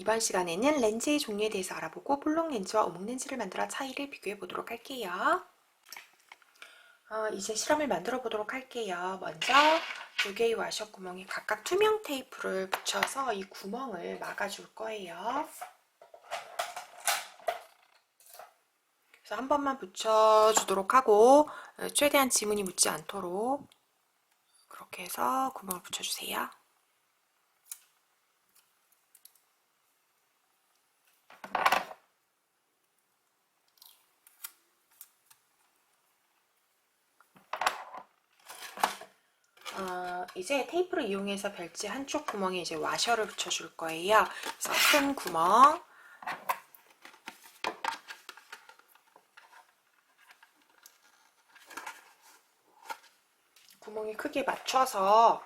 이번 시간에는 렌즈의 종류에 대해서 알아보고 볼록 렌즈와 오목 렌즈를 만들어 차이를 비교해 보도록 할게요. 어, 이제 실험을 만들어 보도록 할게요. 먼저 두 개의 와셔 구멍에 각각 투명 테이프를 붙여서 이 구멍을 막아줄 거예요. 그래서 한 번만 붙여주도록 하고 어, 최대한 지문이 묻지 않도록 그렇게 해서 구멍을 붙여주세요. 어, 이제 테이프를 이용해서 벨트 한쪽 구멍에 이제 와셔를 붙여줄 거예요. 그래서 큰 구멍, 구멍에 크게 맞춰서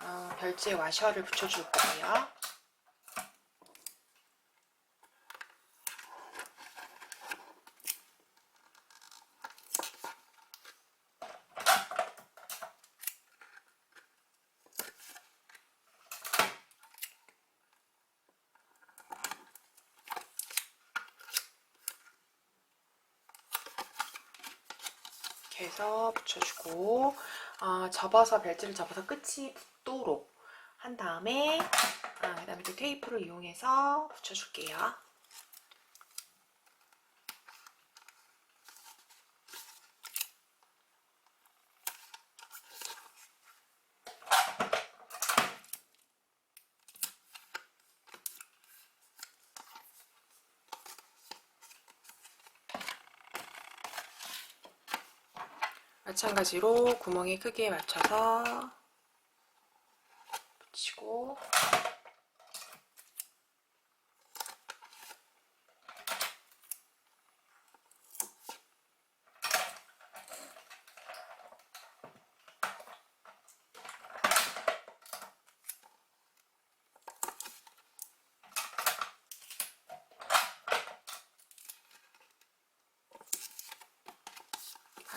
어, 별지에 와셔를 붙여줄 거예요. 해서 붙여주고 어, 접어서 벨트를 접어서 끝이 붙도록 한 다음에 아, 그 다음에 또 테이프를 이용해서 붙여줄게요. 마찬가지로 구멍의 크기에 맞춰서 붙이고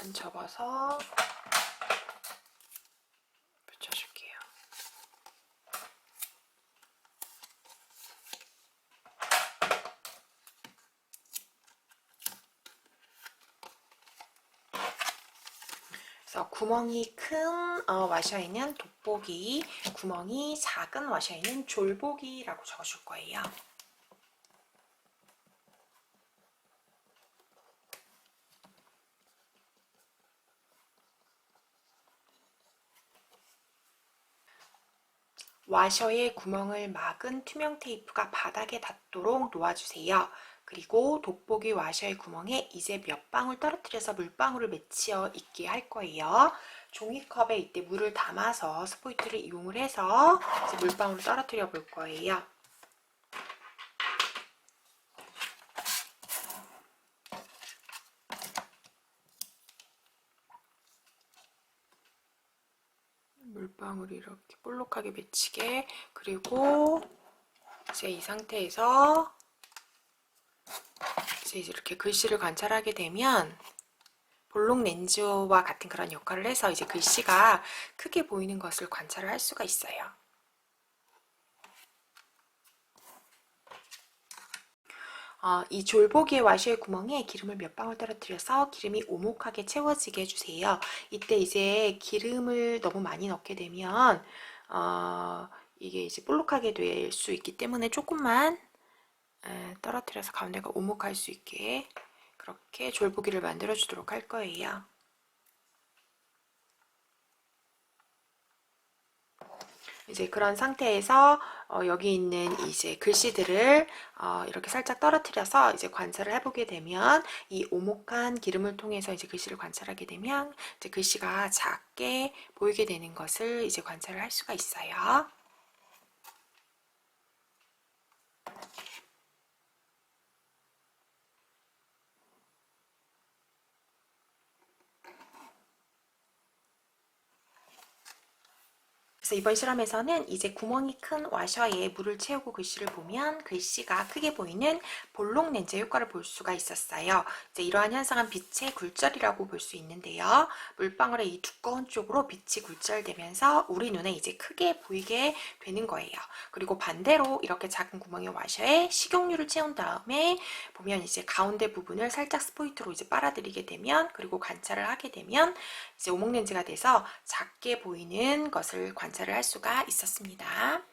반 접어서 붙여줄게요. 그래서 구멍이 큰 어, 와셔에는 돋보기, 구멍이 작은 와셔에는 졸보기라고 적어줄 거예요. 와셔의 구멍을 막은 투명 테이프가 바닥에 닿도록 놓아주세요. 그리고 돋보기 와셔의 구멍에 이제 몇 방울 떨어뜨려서 물방울을 맺혀 있게 할 거예요. 종이컵에 이때 물을 담아서 스포이트를 이용을 해서 이제 물방울을 떨어뜨려 볼 거예요. 물방울이 이렇게 볼록하게 맺히게 그리고 이제 이 상태에서 이제 이렇게 글씨를 관찰하게 되면 볼록 렌즈와 같은 그런 역할을 해서 이제 글씨가 크게 보이는 것을 관찰을 할 수가 있어요. 어, 이 졸보기의 와셔의 구멍에 기름을 몇 방울 떨어뜨려서 기름이 오목하게 채워지게 해주세요. 이때 이제 기름을 너무 많이 넣게 되면 어, 이게 이제 볼록하게 될 수 있기 때문에 조금만 에, 떨어뜨려서 가운데가 오목할 수 있게 그렇게 졸보기를 만들어 주도록 할 거예요. 이제 그런 상태에서 어, 여기 있는 이제 글씨들을 어, 이렇게 살짝 떨어뜨려서 이제 관찰을 해보게 되면 이 오목한 기름을 통해서 이제 글씨를 관찰하게 되면 이제 글씨가 작게 보이게 되는 것을 이제 관찰을 할 수가 있어요. 그래서 이번 실험에서는 이제 구멍이 큰 와셔에 물을 채우고 글씨를 보면 글씨가 크게 보이는 볼록 렌즈 효과를 볼 수가 있었어요. 이제 이러한 현상은 빛의 굴절이라고 볼 수 있는데요. 물방울의 이 두꺼운 쪽으로 빛이 굴절되면서 우리 눈에 이제 크게 보이게 되는 거예요. 그리고 반대로 이렇게 작은 구멍의 와셔에 식용유를 채운 다음에 보면 이제 가운데 부분을 살짝 스포이트로 이제 빨아들이게 되면 그리고 관찰을 하게 되면 이제 오목 렌즈가 돼서 작게 보이는 것을 관찰 관찰을 할 수가 있었습니다.